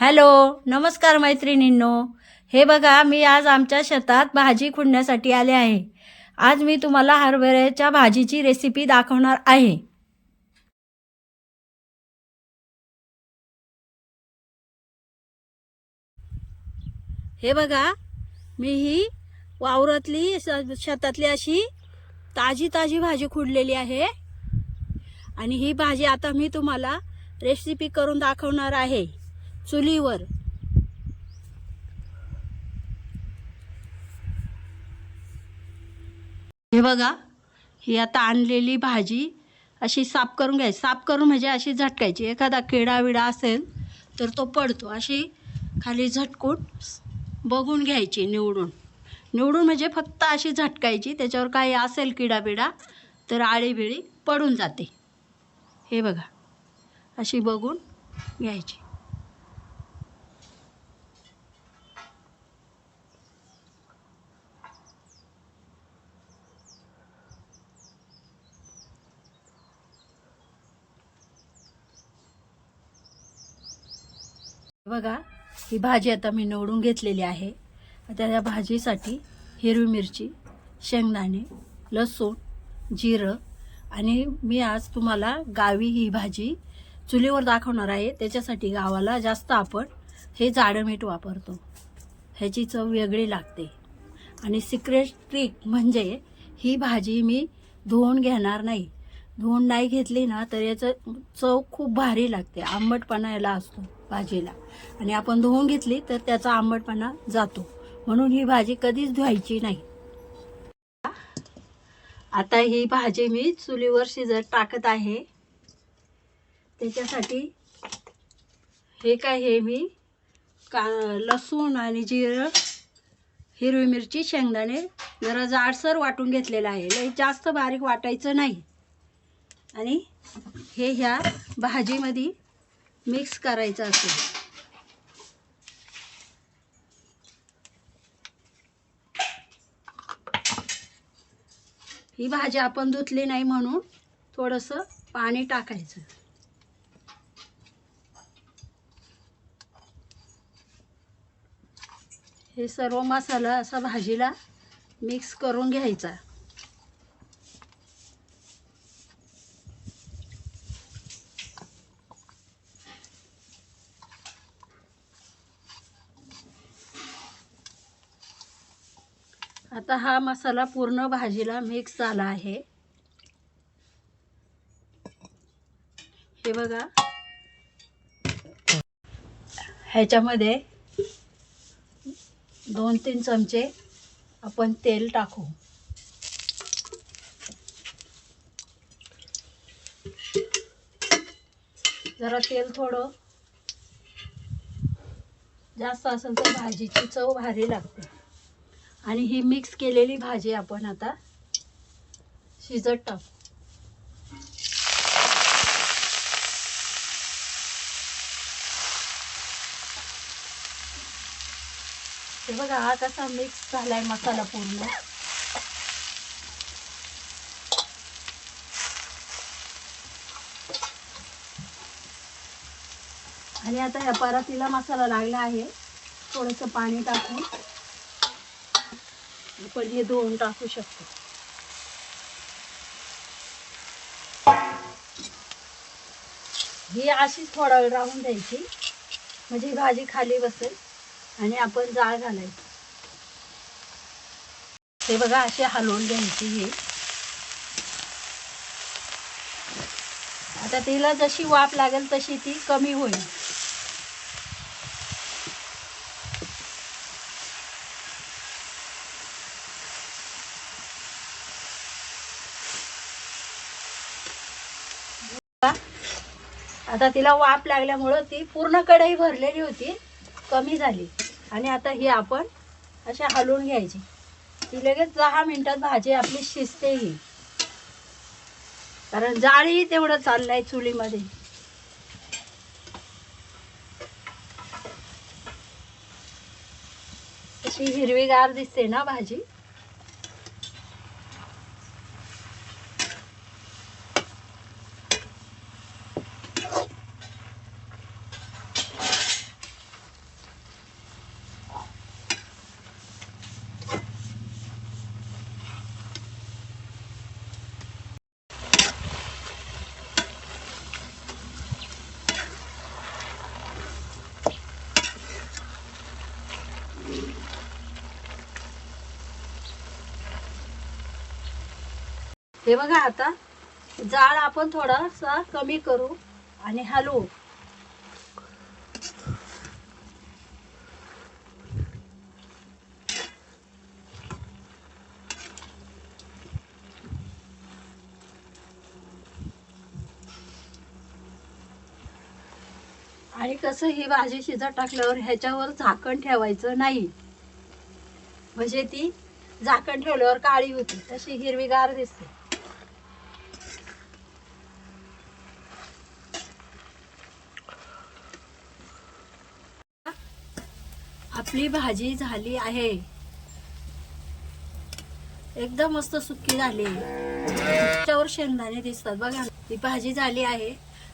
Hello नमस्कार मैत्रिणींनो. हे बघा मी आज आमच्या शेतात भाजी खुडण्यासाठी आले आहे. आज मी तुम्हाला हरभऱ्याच्या भाजीची रेसिपी दाखवणार आहे. हे बघा मी ही वावरातली शेतातली अशी ताजी ताजी भाजी खुडलेली आहे. आणि ही भाजी आता मी तुम्हाला रेसिपी करून दाखवणार आहे. चुलीवर. हे बघा ही आता आणलेली भाजी अशी साफ करून घ्यायची. साफ करून म्हणजे अशी झटकायची. एखादा किडा विडा असेल तर तो पडतो. अशी खाली झटकून बघून घ्यायची निवडून. निवडून म्हणजे फक्त अशी झटकायची. त्याच्यावर काही असेल किडा बिडा तर आळीबिळी पडून जाते. हे बघा अशी बघून घ्यायची. बघा ही भाजी आता मी निवडून घेतलेली आहे. आता या भाजीसाठी हिरवी मिरची शेंगदाणे लसूण जिरं आणि मी आज तुम्हाला गावी ही भाजी चुलीवर दाखवणार आहे. त्याच्यासाठी गावाला जास्त आपण हे जाडं मीठ वापरतो. ह्याची चव वेगळी लागते. आणि सिक्रेट ट्रिक म्हणजे ही भाजी मी धुवून घेणार नाही. धुवून नाही घेतली ना तर याचं चव खूप भारी लागते. आंबटपणा याला असतो भाजीला. आणि आपण धुवून घेतली तर त्याचा आंबटपणा जातो. म्हणून ही भाजी कधीच धुवायची नाही. आता ही भाजी मी चुलीवर शिजत टाकत आहे. त्याच्यासाठी हे काय हे मी का लसूण आणि जिरं हिरवी मिरची शेंगदाणे जरा जाडसर वाटून घेतलेलं आहे. लई जास्त बारीक वाटायचं नाही. आणि हे ह्या भाजीमध्ये मिक्स करायचं असेल. ही भाजी आपण धुतली नाही म्हणून थोडंसं पाणी टाकायचं. हे सर्व मसाला असा भाजीला मिक्स करून घ्यायचा. आता हा मसाला पूर्ण भाजीला मिक्स झाला आहे. हे बघा. ह्याच्यामध्ये दोन तीन चमचे आपण तेल टाकू. जरा तेल थोडं जास्त असेल तर भाजीची चव भारी लागते. आणि ही मिक्स केलेली भाजी आपण आता शिजत टाकू. हे बघा हा कसा मिक्स झालाय मसाला पूर्ण. आणि आता या परातीला मसाला लागला आहे. थोडंसं पाणी टाकून. आपण हे धुवून टाकू शकतो. ही अशीच थोडा वेळ राहून द्यायची. म्हणजे भाजी खाली बसेल आणि आपण जाळ घालायची. ते बघा अशी हलवून घ्यायची ही. आता तिला जशी वाफ लागेल तशी ती कमी होईल. आता तिला वाफ लागल्यामुळं ती पूर्ण कढई भरलेली होती कमी झाली. आणि आता ही आपण अशा हलवून घ्यायची. ती लगेच दहा मिनटात भाजी आपली शिजते ही. कारण जाळी तेवढं चाललंय चुलीमध्ये. अशी हिरवीगार दिसते ना भाजी. हे बघा आता जाळ आपण थोडासा कमी करू आणि हलवू. आणि कसं ही भाजी शिजत टाकल्यावर ह्याच्यावर झाकण ठेवायचं नाही. म्हणजे ती झाकण ठेवल्यावर काळी होती तशी हिरवीगार दिसते. आपली भाजी झाली आहे. एकदम मस्त सुकी झाली. त्याच्यावर शेंगदाणे दिसतात. बघा ही भाजी झाली आहे.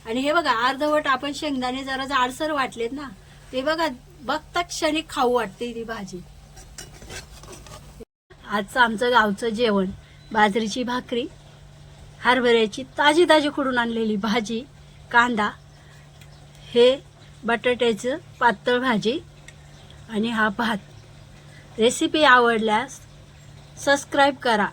आणि हे बघा अर्धवट आपण शेंगदाणे जरा जाडसर वाटलेत ना ते बघा बघता क्षणी खाऊ वाटते ती भाजी. आजचं आमचं गावचं जेवण बाजरीची भाकरी हरभऱ्याची ताजी ताजी खुडून आणलेली भाजी कांदा हे बटाट्याचं पातळ भाजी आणि हा भात. रेसिपी आवडल्यास सबस्क्राईब करा.